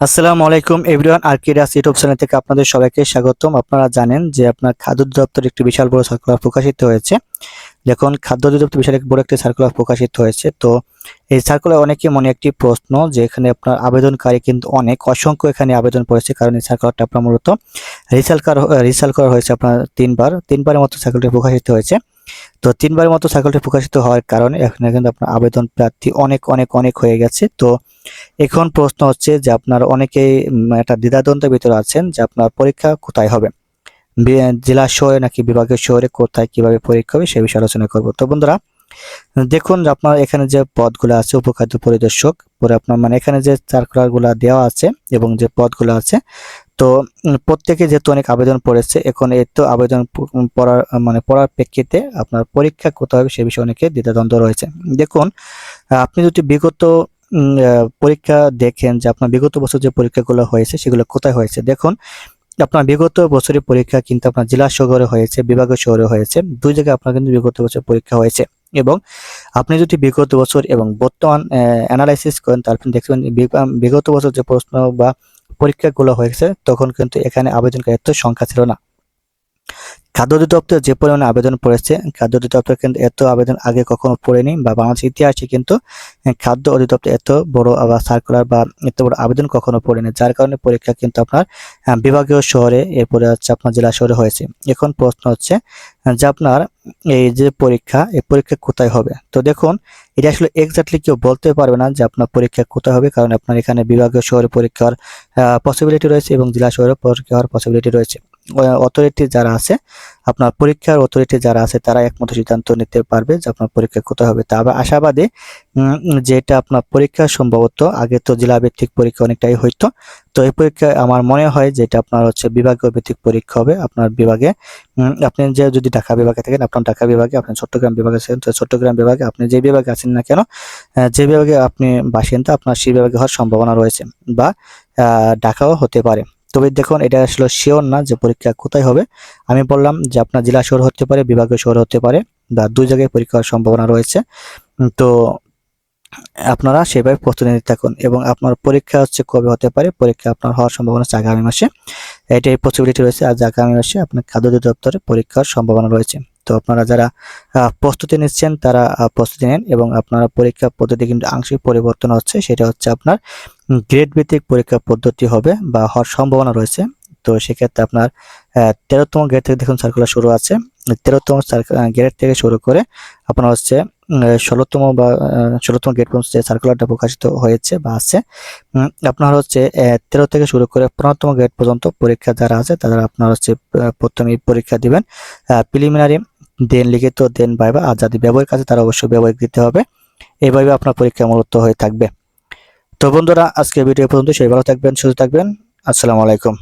আসসালামু আলাইকুম everyone আর্কিডাস YouTube channel থেকে আপনাদের সবাইকে স্বাগতম। আপনারা জানেন যে আপনার খাদ্য দপ্তর একটি বিশাল বড় সার্কুলার প্রকাশিত হয়েছে। দেখুন, খাদ্য অধিদপ্তর বিশাল বড় একটি সার্কুলার প্রকাশিত হয়েছে। তো এই সার্কুলার অনেকে মনে একটি প্রশ্ন যে এখানে আপনার আবেদনকারী কিন্তু অনেক, অসংখ্য এখানে আবেদন পড়েছে। কারণ এই সার্কুলারটা আপনার মূলত রিসাল করা রিসাল করা হয়েছে আপনার তিনবার। তিনবারের মতো সার্কুলারটি প্রকাশিত হয়েছে। তো তিনবারের মতো সার্কুলারটি প্রকাশিত হওয়ার কারণে এখানে কিন্তু আপনার আবেদন প্রার্থী অনেক অনেক অনেক হয়ে গেছে। তো এখন প্রশ্ন হচ্ছে যে আপনার অনেকেই একটা দ্বিধাদ্বন্দ্বের ভিতরে আছেন যে আপনার পরীক্ষা কোথায় হবে? জেলা শহরে নাকি বিভাগীয় শহরে কোথায় কীভাবে পরীক্ষা হবে সে বিষয়ে আলোচনা করব। তো বন্ধুরা, দেখুন আপনার এখানে যে পদগুলো আছে উপখাদ্য পরিদর্শক, পরে আপনার মানে এখানে যে সার্কুলার দেওয়া আছে এবং যে পদগুলো আছে তো প্রত্যেকে যেহেতু অনেক আবেদন পড়েছে, এখন এই তো আবেদন পড়ার মানে পড়ার প্রেক্ষিতে আপনার পরীক্ষা কোথায় হবে, সে বিষয়ে অনেকে দ্বিধাদ্বন্দ্ব রয়েছে। দেখুন আপনি যদি বিগত পরীক্ষা দেখেন যে আপনার বিগত বছর যে পরীক্ষাগুলো হয়েছে, সেগুলো কোথায় হয়েছে? দেখুন, আপনার বিগত বছরের পরীক্ষা কিন্তু আপনার জেলা শহরে হয়েছে, বিভাগীয় শহরে হয়েছে, দুই জায়গায় আপনার কিন্তু বিগত বছর পরীক্ষা হয়েছে। এবং আপনি যদি বিগত বছর এবং বর্তমান অ্যানালাইসিস করেন, তাহলে দেখবেন বিগ- বিগত বছর যে প্রশ্ন বা পরীক্ষাগুলো হয়েছে তখন কিন্তু এখানে আবেদনকারীর সংখ্যা ছিল না। খাদ্য অধিদপ্তর যে পরিমাণে আবেদন পড়েছে, খাদ্য অধিদপ্তর কিন্তু এত আবেদন আগে কখনো পড়েনি, বা বাংলাদেশ ইতিহাসে কিন্তু খাদ্য অধিদপ্তর এত বড় বা সার্কুলার বা এত বড় আবেদন কখনো পড়েনি। যার কারণে পরীক্ষা কিন্তু আপনার বিভাগীয় শহরে, এরপরে হচ্ছে আপনার জেলা শহরে হয়েছে। এখন প্রশ্ন হচ্ছে যে আপনার এই যে পরীক্ষা, এই পরীক্ষা কোথায় হবে? তো দেখুন, এটা আসলে এক্স্যাক্টলি কেউ বলতে পারবে না যে আপনার পরীক্ষা কোথায় হবে, কারণ আপনার এখানে বিভাগীয় শহরে পরীক্ষার পসিবিলিটি রয়েছে এবং জেলা শহরে পরীক্ষা হওয়ার পসিবিলিটি রয়েছে। অথরিটি যারা আছে, আপনার পরীক্ষার অথরিটি যারা আছে, তারা একমত সিদ্ধান্ত নিতে পারবে যে আপনার পরীক্ষা কোথায় হবে। তা আশাবাদী যেটা আপনার পরীক্ষা সম্ভবত, আগে তো জেলা ভিত্তিক পরীক্ষা অনেকটাই হইতো। তো এই পরীক্ষা আমার মনে হয় যে এটা আপনার হচ্ছে বিভাগীয় ভিত্তিক পরীক্ষা হবে। আপনার বিভাগে আপনি যে যদি ঢাকা বিভাগে থাকেন, আপনার ঢাকা বিভাগে, আপনি চট্টগ্রাম বিভাগে আছেন, তো চট্টগ্রাম বিভাগে আপনি যে বিভাগে আছেন না কেন যে বিভাগে আপনি বাসিন্দা আপনার সেই বিভাগে হওয়ার সম্ভাবনা রয়েছে বা ঢাকাও হতে পারে। তবে দেখুন, এটা আসলে শিওর না যে পরীক্ষা কোথায় হবে। আমি বললাম যে আপনার জেলা শহর হতে পারে, বিভাগীয় শহর হতে পারে, বা দুই জায়গায় পরীক্ষার সম্ভাবনা রয়েছে। তো আপনারা সেভাবে প্রস্তুতি নিতে থাকুন এবং আপনার পরীক্ষা হচ্ছে কবে হতে পারে, পরীক্ষা আপনার হওয়ার সম্ভাবনা হচ্ছে আগামী মাসে। এটাই পসিবিলিটি রয়েছে, আজ আগামী মাসে আপনার খাদ্য অধিদপ্তরে পরীক্ষার সম্ভাবনা রয়েছে। তো আপনারা যারা প্রস্তুতি নিচ্ছেন, তারা প্রস্তুতি নেন এবং আপনারা পরীক্ষা পদ্ধতি কিন্তু আংশিক পরিবর্তন হচ্ছে, সেটা হচ্ছে আপনার গ্রেড ভিত্তিক পরীক্ষা পদ্ধতি হবে বা হওয়ার সম্ভাবনা রয়েছে। তো সেক্ষেত্রে আপনার তেরোতম গ্রেড থেকে দেখুন সার্কুলার শুরু আছে। তেরোতম গ্রেড থেকে শুরু করে আপনার হচ্ছে ষোলোতম বা ষোলোতম গ্রেড পর্যন্ত সার্কুলারটা প্রকাশিত হয়েছে বা আছে আপনার হচ্ছে তেরো থেকে শুরু করে পনেরোতম গ্রেড পর্যন্ত পরীক্ষা যারা আছে তারা আপনার হচ্ছে প্রথমে পরীক্ষা দিবেন। প্রিলিমিনারি দেন লিখিত দেন বাইবা আর যাদের ব্যবহারিক আছে তারা অবশ্যই ব্যবহারিক দিতে হবে। এইভাবে আপনার পরীক্ষা মূলত হয়ে থাকবে। তো বন্ধুরা আজকে ভিডিও পর্যন্ত সেই ভালো থাকবেন সুস্থ থাকবেন। আসসালামু আলাইকুম।